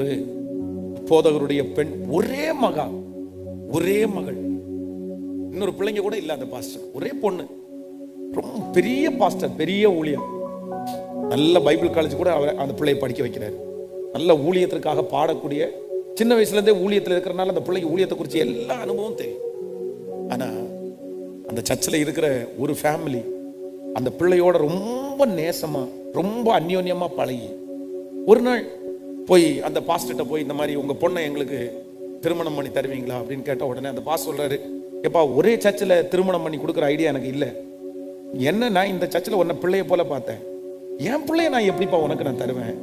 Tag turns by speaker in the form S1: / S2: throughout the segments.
S1: ஒரு போதகருடைய பெண் ஒரே மகா ஒரே மகள். இன்னொரு பிள்ளைங்க கூட இல்ல அந்த பாஸ்டர் ஒரே பொண்ணு. ரொம்ப பெரிய பாஸ்டர் பெரிய ஊழியம் நல்ல பைபிள் காலேஜ் கூட அவர் அந்த பிள்ளையை படிக்க வைக்கிறார். நல்ல ஊழியத்திற்காக பாடக்கூடிய சின்ன வயசுல இருந்தே ஊழியத்தில் இருக்கிறனால அந்த பிள்ளைக்கு ஊழியத்தை குறித்து எல்லா அனுபவம் தெரியும். ஆனால் அந்த சர்ச்சில் இருக்கிற ஒரு ஃபேமிலி அந்த பிள்ளையோட ரொம்ப நேசமாக ரொம்ப அந்யோன்யமாக பழகி ஒரு நாள் போய் அந்த பாஸ்டர்கிட்ட போய் இந்த மாதிரி உங்கள் பொண்ணை எங்களுக்கு திருமணம் பண்ணி தருவீங்களா அப்படின்னு கேட்ட உடனே அந்த பாஸ் சொல்றாரு எப்பா ஒரே சர்ச்சில் திருமணம் பண்ணி கொடுக்குற ஐடியா எனக்கு இல்லை. என்ன நான் இந்த சர்ச்சில் உன்னை பிள்ளைய போல பார்த்தேன். என் பிள்ளைய நான் எப்படிப்பா உனக்கு நான் தருவேன்?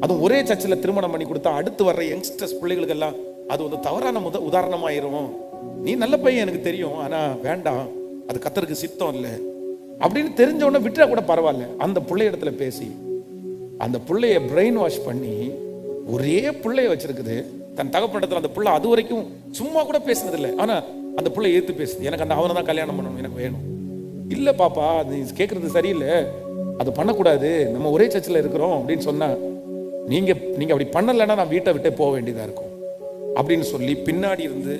S1: அதுவும் ஒரே சர்ச்சில் திருமணம் பண்ணி கொடுத்தா அடுத்து வர்ற யங்ஸ்டர்ஸ் பிள்ளைகளுக்கெல்லாம் அது வந்து தவறான முத உதாரணமாயிரும். நீ நல்ல பையன் எனக்கு தெரியும் ஆனால் வேண்டாம். அது கத்தருக்கு சித்தம் இல்லை. அப்படின்னு தெரிஞ்ச உடனே விட்டுறா கூட பரவாயில்ல. அந்த பிள்ளை இடத்துல பேசி அந்த பிள்ளைய பிரெயின் வாஷ் பண்ணி ஒரே பிள்ளைய வச்சிருக்குது. தன் தகப்பனிடத்தில் அந்த பிள்ளை அது வரைக்கும் சும்மா கூட பேசுனதில்லை. ஆனால் அந்த பிள்ளை ஏற்று பேசுது. எனக்கு அந்த அவனை தான் கல்யாணம் பண்ணணும் எனக்கு வேணும். இல்லை பாப்பா நீ கேட்குறது சரியில்லை. அது பண்ணக்கூடாது. நம்ம ஒரே சர்ச்சில் இருக்கிறோம் அப்படின்னு சொன்னால் நீங்கள் நீங்கள் அப்படி பண்ணலைன்னா நான் வீட்டை விட்டே போக வேண்டியதாக இருக்கும். அப்படின்னு சொல்லி பின்னாடி இருந்து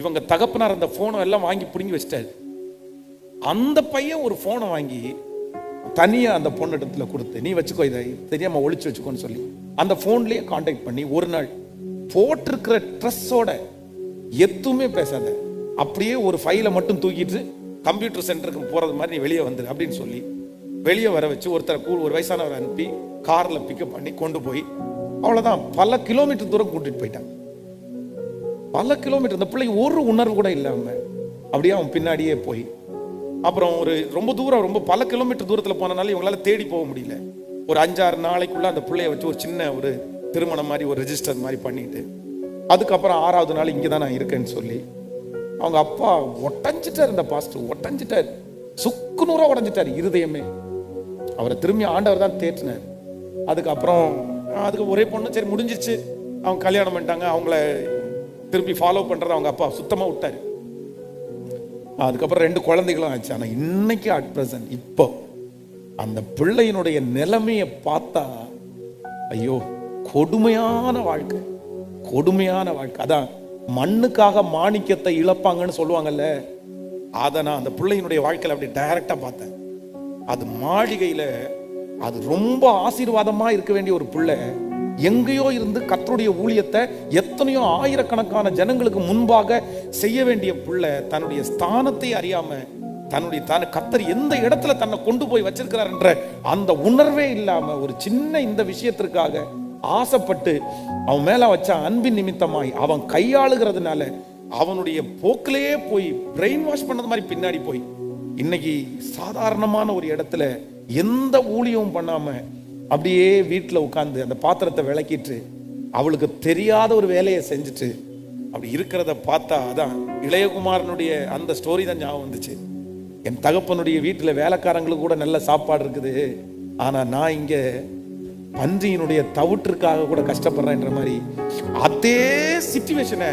S1: இவங்க தகப்பனார் அந்த ஃபோனை எல்லாம் வாங்கி பிடுங்கி வச்சிட்டாரு. அந்த பையன் ஒரு ஃபோனை வாங்கி தனியா அந்த பொண்ணிடத்துல கொடுத்து நீ வச்சுக்கோ இதை தெரியாமல் ஒழிச்சு வச்சுக்கோன்னு சொல்லி அந்த ஃபோன்லேயே காண்டாக்ட் பண்ணி ஒரு நாள் போட்டிருக்கிற ட்ரெஸ்ஸோட எதுவுமே பேசாத. அப்படியே ஒரு ஃபைலை மட்டும் தூக்கிட்டு கம்ப்யூட்டர் சென்டருக்கு போறது மாதிரி நீ வெளியே வந்துரு அப்படின்னு சொல்லி வெளியே வர வச்சு ஒருத்தரை கூ ஒரு வயசானவரை அனுப்பி கார்ல பிக்கப் பண்ணி கொண்டு போய் அவ்வளோதான் பல கிலோமீட்டர் தூரம் கூட்டிட்டு போயிட்டான். பல கிலோமீட்டர் இந்த பிள்ளைக்கு ஒரு உணர்வு கூட இல்லாம அப்படியே அவன் பின்னாடியே போய் அப்புறம் ஒரு ரொம்ப தூரம் ரொம்ப பல கிலோமீட்டர் தூரத்தில் போனனால இவங்களால தேடி போக முடியல. ஒரு அஞ்சாறு நாளைக்குள்ள அந்த பிள்ளைய வச்சு ஒரு சின்ன ஒரு திருமணம் மாதிரி ஒரு ரெஜிஸ்டர் மாதிரி பண்ணிட்டு அதுக்கப்புறம் ஆறாவது நாள் இங்கே தான் நான் இருக்கேன்னு சொல்லி அவங்க அப்பா ஒட்டஞ்சிட்டார் இந்த பாஸ்டர் ஒட்டஞ்சிட்டார். சுக்கு நூறா உடஞ்சிட்டார் இருதயமே. அவரை திரும்பி ஆண்டவர் தான் தேற்றினார். அதுக்கப்புறம் அதுக்கு ஒரே பொண்ணு சரி முடிஞ்சிச்சு அவங்க கல்யாணம் பண்ணிட்டாங்க. அவங்கள திரும்பி ஃபாலோ பண்றத அவங்க அப்பா சுத்தமாக விட்டார். அதுக்கப்புறம் ரெண்டு குழந்தைகளும் ஆச்சு. ஆனால் இன்னைக்கு அட் பிரசன்ட் இப்போ அந்த பிள்ளையினுடைய நிலைமையை பார்த்தா ஐயோ கொடுமையான வாழ்க்கை. கொடுமையான வாழ்க்கை. அதான் மண்ணுக்காக மாணிக்கத்தை இழப்பாங்கன்னு சொல்லுவாங்கல்ல அதை நான் அந்த பிள்ளையினுடைய வாழ்க்கையில் அப்படி டைரக்டாக பார்த்தேன். அது மாளிகையில் அது ரொம்ப ஆசீர்வாதமாக இருக்க வேண்டிய ஒரு பிள்ளை எங்கேயோ இருந்து கத்தருடைய ஊழியத்தை எத்தனையோ ஆயிரக்கணக்கான ஜனங்களுக்கு முன்பாக செய்ய வேண்டிய பிள்ளை தன்னுடைய ஸ்தானத்தை அறியாம தன்னுடைய தான கத்தர் எந்த இடத்துல தன்னை கொண்டு போய் வச்சிருக்கிறார் என்ற அந்த உணர்வே இல்லாம ஒரு சின்ன இந்த விஷயத்திற்காக ஆசைப்பட்டு அவன் மேல வச்ச அன்பின் நிமித்தமாய் அவன் கையாளுகிறதுனால அவனுடைய போக்கிலேயே போய் பிரெயின் வாஷ் பண்ணது மாதிரி பின்னாடி போய். இன்னைக்கு சாதாரணமான ஒரு இடத்துல எந்த ஊழியமும் பண்ணாம அப்படியே வீட்டில் உட்காந்து அந்த பாத்திரத்தை விளக்கிட்டு அவளுக்கு தெரியாத ஒரு வேலையை செஞ்சுட்டு அப்படி இருக்கிறத பார்த்தா அதான் இளையகுமாரனுடைய அந்த ஸ்டோரி தான் ஞாபகம் வந்துச்சு. என் தகப்பனுடைய வீட்டில் வேலைக்காரங்களுக்கு கூட நல்ல சாப்பாடு இருக்குது. ஆனால் நான் இங்கே பன்றியினுடைய தவிட்டிற்காக கூட கஷ்டப்படுறேன்ற மாதிரி அதே சிச்சுவேஷனை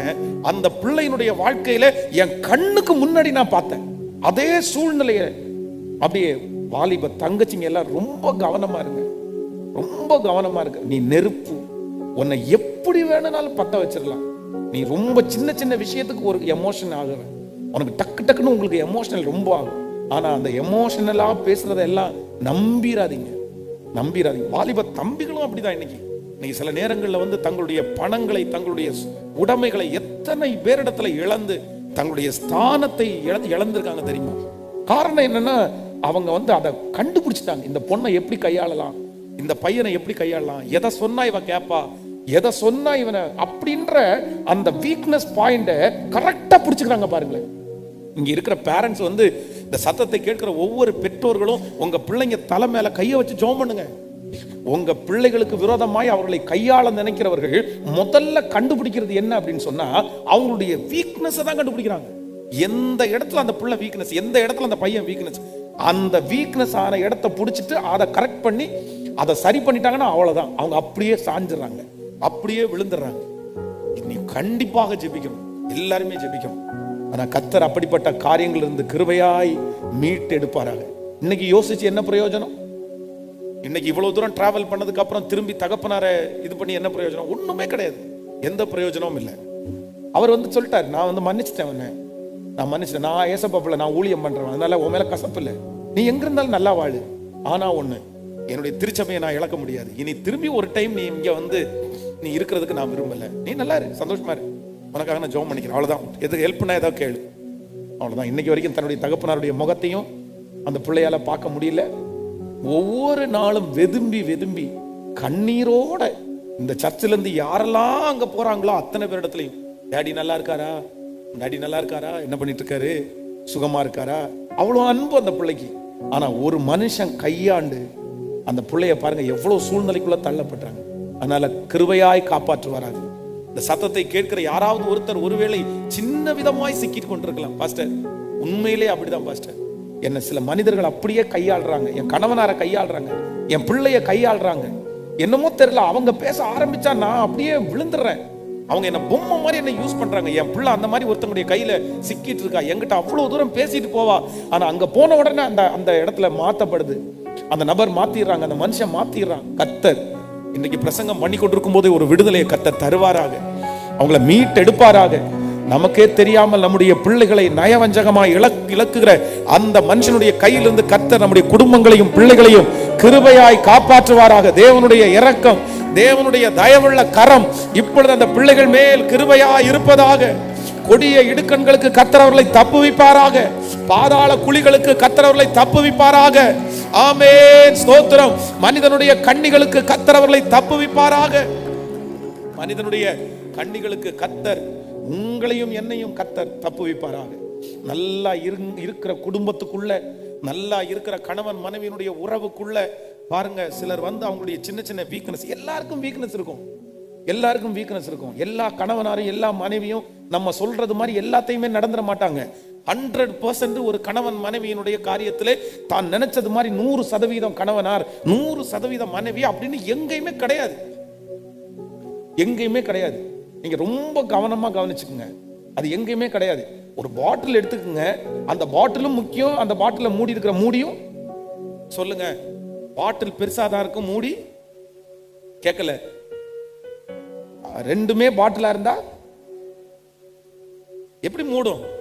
S1: அந்த பிள்ளையினுடைய வாழ்க்கையில என் கண்ணுக்கு முன்னாடி நான் பார்த்தேன். அதே சூழ்நிலையை அப்படியே வாலிப தங்கச்சிங்க எல்லாம் ரொம்ப கவனமா இருங்க ரொம்ப கவனமா இருக்கு. நீ நெருப்பு. உன்னை எப்படி வேணும்னாலும் பத்த வச்சிடலாம். நீ ரொம்ப சின்ன சின்ன விஷயத்துக்கு ஒரு எமோஷன் ஆகுற. உனக்கு டக்கு டக்குன்னு உங்களுக்கு எமோஷனல் ரொம்ப ஆகும். ஆனா அந்த எமோஷனலா பேசுறதெல்லாம் நம்பிராதீங்க. நம்பிராதீங்க. வாலிப தம்பிகளும் அப்படிதான் இன்னைக்கு. இன்னைக்கு சில நேரங்கள்ல வந்து தங்களுடைய பணங்களை தங்களுடைய உடைமைகளை எத்தனை பேரிடத்துல இழந்து தங்களுடைய ஸ்தானத்தை இழந்து இழந்திருக்காங்க தெரியுமா? காரணம் என்னன்னா அவங்க வந்து அதை கண்டுபிடிச்சிட்டாங்க. இந்த பொண்ணை எப்படி கையாளலாம்? இந்த பையனை எப்படி கையாளலாம்? எதை சொன்னா இவன் கேப்பா? எதை சொன்னா இவனை? அப்படின்ற அந்த வீக்னஸ் பாயிண்ட கரெக்டா புடிச்சுக்கிறாங்க பாருங்களேன். இங்க இருக்கிற பேரண்ட்ஸ் வந்து இந்த சத்தத்தை கேட்கிற ஒவ்வொரு பெற்றோர்களும் உங்க பிள்ளைங்க தலை மேல கையை வச்சு ஜோம் பண்ணுங்க. உங்க பிள்ளைகளுக்கு விரோதமாய் அவர்களை கையாள நினைக்கிறவர்கள் முதல்ல கண்டுபிடிக்கிறது என்ன அப்படின்னு சொன்னா அவங்களுடைய வீக்னஸ் தான் கண்டுபிடிக்கிறாங்க. எந்த இடத்துல அந்த பிள்ளை வீக்னஸ் எந்த இடத்துல அந்த பையன் வீக்னஸ் அந்த வீக்னஸ் ஆன இடத்த பிடிச்சிட்டு அதை கரெக்ட் பண்ணி அதை சரி பண்ணிட்டாங்கன்னா அவ்வளவுதான். அவங்க அப்படியே சாஞ்சிடுறாங்க. அப்படியே விழுந்துடுறாங்க. நீ கண்டிப்பாக ஜெபிக்கணும். எல்லாருமே ஜெபிக்கணும். ஆனா கத்தர் அப்படிப்பட்ட காரியங்கள் இருந்து கிருபையாய் மீட்டு எடுப்பாராங்க இன்னைக்கு யோசிச்சு என்ன பிரயோஜனம்? இன்னைக்கு இவ்வளவு தூரம் டிராவல் பண்ணதுக்கு அப்புறம் திரும்பி தகப்பனார இது பண்ணி என்ன பிரயோஜனம்? ஒண்ணுமே கிடையாது. எந்த பிரயோஜனமும் இல்லை. அவர் வந்து சொல்லிட்டாரு நான் வந்து மன்னிச்சிட்டேன் உன்னை. நான் மன்னிச்சிட்டேன். நான் ஏசப்பாப்பில் நான் ஊழியம் பண்றேன் அதனால உன் மேல கசப்பு இல்லை. நீ எங்க இருந்தாலும் நல்லா வாழு. ஆனா ஒண்ணு என்னுடைய திருச்சபையை நான் இழக்க முடியாது. இனி திரும்பி ஒரு டைம் நீ இங்கே வந்து நீ இருக்கிறதுக்கு நான் விரும்பலை. நீ நல்லா இரு சந்தோஷமா இரு. உனக்காக நான் ஜெபம் பண்ணிக்கிறேன். அவ்வளோதான் எதுக்கு ஹெல்ப் பண்ணா ஏதாவது கேளு. அவ்வளோதான் இன்னைக்கு வரைக்கும் தன்னுடைய தகப்பனாருடைய முகத்தையும் அந்த பிள்ளையால பார்க்க முடியல. ஒவ்வொரு நாளும் வெதும்பி வெதும்பி கண்ணீரோட இந்த சர்ச்சில் இருந்து யாரெல்லாம் அங்கே போகிறாங்களோ அத்தனை பேரிடத்துலையும் டேடி நல்லா இருக்காரா? டேடி நல்லா இருக்காரா? என்ன பண்ணிட்டு இருக்காரு? சுகமா இருக்காரா? அவ்வளோ அன்பு அந்த பிள்ளைக்கு. ஆனால் ஒரு மனுஷன் கையாண்டு அந்த பிள்ளைய பாருங்க எவ்வளவு சூழ்நிலைக்குள்ள தள்ளப்பட்டாங்க. அதனால கிருபையாய் காப்பாற்றுவாராங்க இந்த சத்தத்தை கேட்கிற யாராவது ஒருத்தர் ஒருவேளை சின்ன விதமாய் சிக்கிட்டு கொண்டிருக்கலாம். பாஸ்டர் உண்மையிலே அப்படிதான் பாஸ்டர் என்ன சில மனிதர்கள் அப்படியே கையாளுறாங்க. என் கணவனார கையாளுறாங்க. என் பிள்ளைய கையாளுறாங்க. என்னமோ தெரியல அவங்க பேச ஆரம்பிச்சா நான் அப்படியே விழுந்துடுறேன். அவங்க என்ன பொம்மை மாதிரி என்ன யூஸ் பண்றாங்க. என் பிள்ளை அந்த மாதிரி ஒருத்தங்களுடைய கையில சிக்கிட்டு இருக்கா. என்கிட்ட அவ்வளவு தூரம் பேசிட்டு போவா. ஆனா அங்க போன உடனே அந்த அந்த இடத்துல மாத்தப்படுது. அந்த நபர் மாத்திடுறாங்க அந்த மனுஷன் மாத்திடுறான். கத்தர் இன்னைக்கு பிரசங்கம் பண்ணி கொண்டிருக்கும் போதே ஒரு விடுதலையை கத்தர் தருவாராக. அவங்கள மீட்டெடுப்பாராக. நமக்கே தெரியாமல் நம்முடைய பிள்ளைகளை நயவஞ்சகமாக இழக் இழக்குகிற அந்த மனுஷனுடைய கையிலிருந்து கத்தர் நம்முடைய குடும்பங்களையும் பிள்ளைகளையும் கிருபையாய் காப்பாற்றுவாராக. தேவனுடைய இரக்கம் தேவனுடைய தயவுள்ள கரம் இப்பொழுது அந்த பிள்ளைகள் மேல் கிருபையாய் இருப்பதாக. கொடிய இடுக்கண்களுக்கு கத்தரவர்களை தப்புவிப்பாராக. பாதாள குழிகளுக்கு கத்தரவர்களை தப்புவிப்பாராக. ஆமேன். ஸ்தோத்திரம். மனிதனுடைய கண்ணிகளுக்கு கத்தரவர்களை தப்புவிப்பாராக. மனிதனுடைய கண்ணிகளுக்கு கத்தர் உங்களையும் என்னையும் கத்தர் தப்புவிப்பாராக. நல்லா இருங்- இருக்கிற குடும்பத்துக்குள்ள நல்லா இருக்கிற கணவன் மனைவியினுடைய உறவுக்குள்ள பாருங்க சிலர் வந்து அவங்களுடைய சின்ன சின்ன வீக்னஸ் எல்லாருக்கும் வீக்னஸ் இருக்கும். எல்லாருக்கும் வீக்னஸ் இருக்கும். எல்லா கணவனாரும் எல்லா மனைவியும் நம்ம சொல்றது மாதிரி எல்லாத்தையுமே நடந்துட மாட்டாங்க. ஹண்ட்ரட் பர்சன்ட் ஒரு கணவன் மனைவியினுடைய காரியத்திலே தான் நினைச்சது மாதிரி நூறு சதவீதம் கணவனார். நூறு சதவீதம் மனைவி அப்படின்னு எங்கேயுமே கிடையாது. எங்கேயுமே கிடையாது. நீங்க ரொம்ப கவனமா கவனிச்சுக்கோங்க. அது எங்கேயுமே கிடையாது. ஒரு பாட்டில் எடுத்துக்கோங்க. அந்த பாட்டிலும் முக்கியம். அந்த பாட்டில மூடி இருக்கிற மூடியும் சொல்லுங்க. பாட்டில் பெருசா தான் இருக்கும். மூடி கேட்கல. ரெண்டுமே பாட்டிலா இருந்தா எப்படி மூடும்?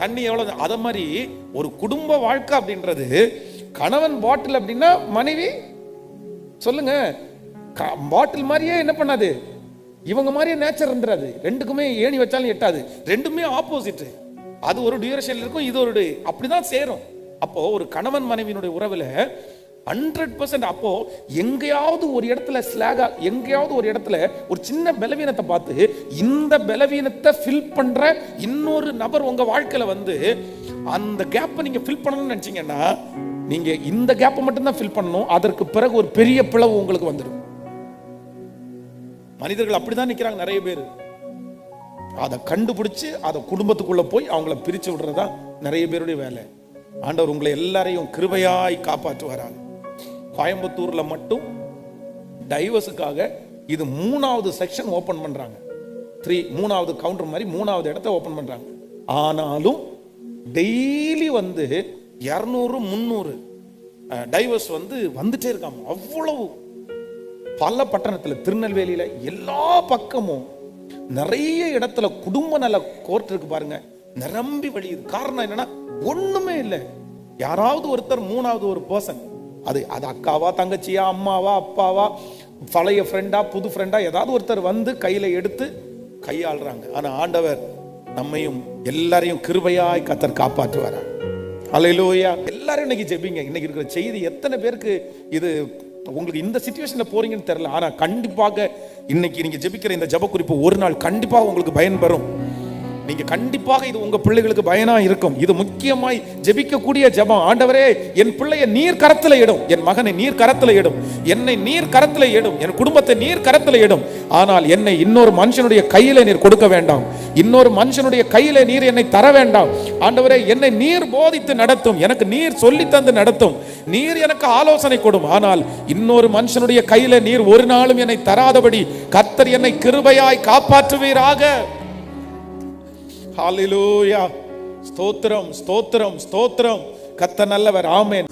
S1: தண்ணி எவ்வளோ அதை மாதிரி ஒரு குடும்ப வாழ்க்கை அப்படின்றது கணவன் பாட்டில் அப்படின்னா மனைவி சொல்லுங்க. பாட்டில் மாதிரியே என்ன பண்ணாது? இவங்க மாதிரியே நேச்சர் இருந்துடாது ரெண்டுக்குமே ஏணி வச்சாலும் எட்டாது. ரெண்டுமே ஆப்போசிட் அது ஒரு டியூரேஷன் இருக்கும் இது ஒரு அப்படிதான் சேரும். அப்போ ஒரு கணவன் மனைவியினுடைய உறவுல ஹண்ட்ரட் பர்சன்ட் அப்போ எங்கேயாவது ஒரு இடத்துல ஸ்லாகா எங்கேயாவது ஒரு இடத்துல ஒரு சின்ன பலவீனத்தை பார்த்து இந்த பலவீனத்தை ஃபில் பண்ற இன்னொரு நபர் உங்க வாழ்க்கையில வந்து அந்த கேப்பை நீங்க ஃபில் பண்ணணும்னு நினைச்சீங்கன்னா நீங்க இந்த கேப்பை மட்டும்தான் ஃபில் பண்ணணும். அதற்கு பிறகு ஒரு பெரிய பிளவு உங்களுக்கு வந்துடும். மனிதர்கள் அப்படிதான் நிக்கிறாங்க நிறைய பேர். அதை கண்டுபிடிச்சு அதை குடும்பத்துக்குள்ள போய் அவங்கள பிரிச்சு விடுறதா நிறைய பேருடைய வேலை. ஆண்டவர் உங்களை எல்லாரையும் கிருபையாய் காப்பாற்றுவாராங்க கோயம்புத்தூர்ல மட்டும் டைவர்ஸுக்காக இது மூணாவது செக்ஷன் ஓபன் பண்றாங்க. த்ரீ மூணாவது கவுண்டர் மாதிரி மூணாவது இடத்த ஓபன் பண்றாங்க. ஆனாலும் டெய்லி வந்து இரநூறு முந்நூறு டைவர்ஸ் வந்து வந்துட்டே இருக்காங்க. அவ்வளவு பல பட்டணத்தில் திருநெல்வேலியில் எல்லா பக்கமும் நிறைய இடத்துல குடும்ப நல கோர்ட் இருக்கு பாருங்க. நிரம்பி வழியுது. காரணம் என்னன்னா ஒண்ணுமே இல்லை. யாராவது ஒருத்தர் மூணாவது ஒரு பர்சன் அது அது அக்காவா தங்கச்சியா அம்மாவா அப்பாவா பழைய ஃப்ரெண்டா புது ஃப்ரெண்டா ஏதாவது ஒருத்தர் வந்து கையில எடுத்து கையாளுறாங்க. ஆனா ஆண்டவர் நம்மையும் எல்லாரையும் கிருபையாய் கத்தர் காப்பாற்றுவாரா அலையிலோயா எல்லாரும் இன்னைக்கு ஜெபிங்க. இன்னைக்கு இருக்கிற செய்தி எத்தனை பேருக்கு இது உங்களுக்கு இந்த சுச்சுவேஷனில் போறீங்கன்னு தெரியல. ஆனா கண்டிப்பாக இன்னைக்கு நீங்க ஜெபிக்கிற இந்த ஜப குறிப்பு ஒரு நாள் கண்டிப்பாக உங்களுக்கு பயன் நீங்கள் நீங்க கண்டிப்பாக இது உங்க பிள்ளைகளுக்கு பயனா இருக்கும். இது முக்கியமாய் ஜெபிக்கக்கூடிய ஜெபம். ஆண்டவரே என் பிள்ளைய நீர் கரத்துல இடும். என் மகனை நீர் கரத்துல இடும். என்னை நீர் கரத்துல இடும். என் குடும்பத்தை நீர் கரத்துல இடும். ஆனால் என்னை இன்னொரு மனுஷனுடைய கையில நீர் கொடுக்க வேண்டாம். இன்னொரு மனுஷனுடைய கையில நீர் என்னை தர வேண்டாம். ஆண்டவரே என்னை நீர் போதித்து நடத்தும். எனக்கு நீர் சொல்லி தந்து நடத்தும். நீர் எனக்கு ஆலோசனை கொடும். ஆனால் இன்னொரு மனுஷனுடைய கையில நீர் ஒரு நாளும் என்னை தராதபடி கத்தர் என்னை கிருபையாய் காப்பாற்றுவீராக. ஹalleluya ஸ்தோத்திரம் ஸ்தோத்திரம் ஸ்தோத்திரம் கத்த நல்லவர். ஆமேன்.